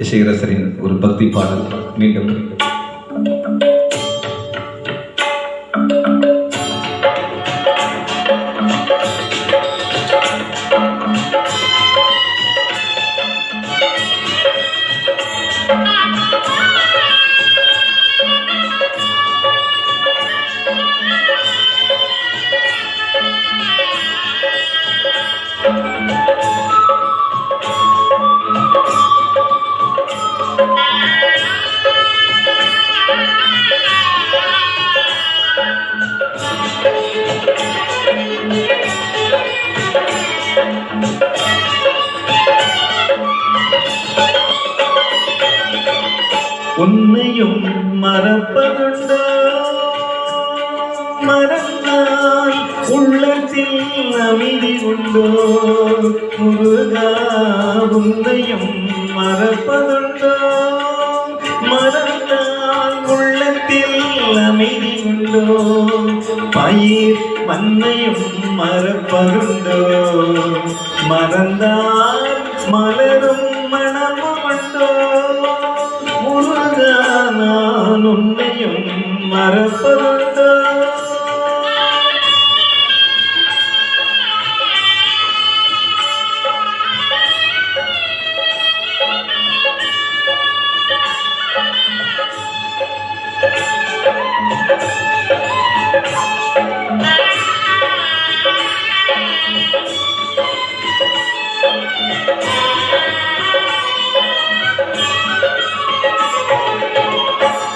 இசைகரசரின் ஒரு பக்தி பாடல் மீண்டும் உன்னையும் மறப்பதுண்டோ? மறந்தால் உள்ளத்தில் அமைதி உண்டோ? முருகா உன்னையும் மறப்பதுண்டோ? மறந்தால் உள்ளத்தில் அமைதி உண்டோ? பயிர் மண்ணையும் மறப்பதுண்டோ? மறந்தால் மலரும் உன்னையும் மறப்பதுண்டோ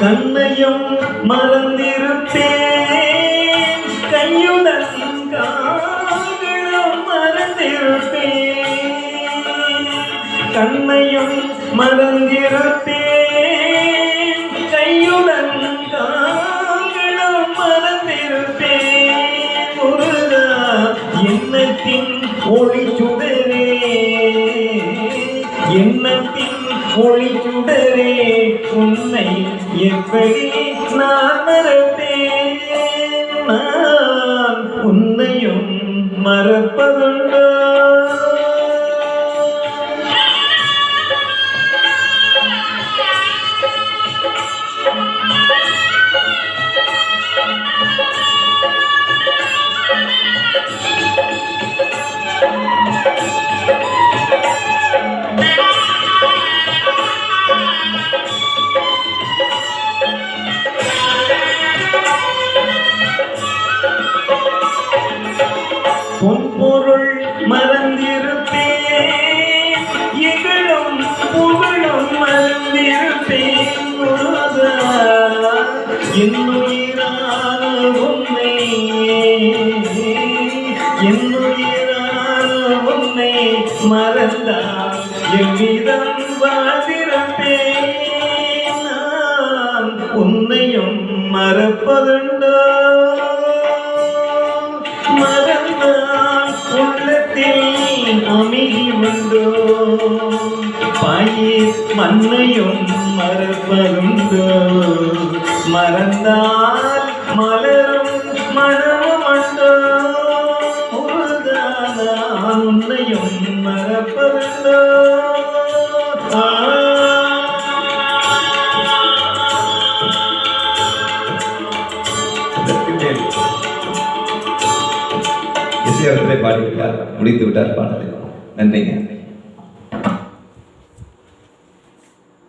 கண்ணையும் மறந்திருப்பேன். கையுடன் காதலும் மறந்திருப்பேன். கண்ணையும் மறந்திருப்பேன். கையுடன் காதலும் மறந்திருப்பேன். முருகா எண்ணத்தின் ஒளி சுடரே. எண்ணத்தின் ஒளி உன்னை எப்படி நான் மறப்பேன்? நான் உன்னையும் மறப்ப எவ்விதம் வாழ்ந்திருப்பேன் நான் உன்னையும் மறப்பதுண்டோ மறந்தால் உள்ளத்தில் அமைதி உண்டோ பயிர் மண்ணையும் மறப்பதுண்டோ மறந்தால் மலரும் மனமும் உண்டோ உன்னையும் மறப்பதுண்டோ? இசையரசரை பாடிவிட்டார் முடித்து விட்டார் பாடலை. நன்றிங்க.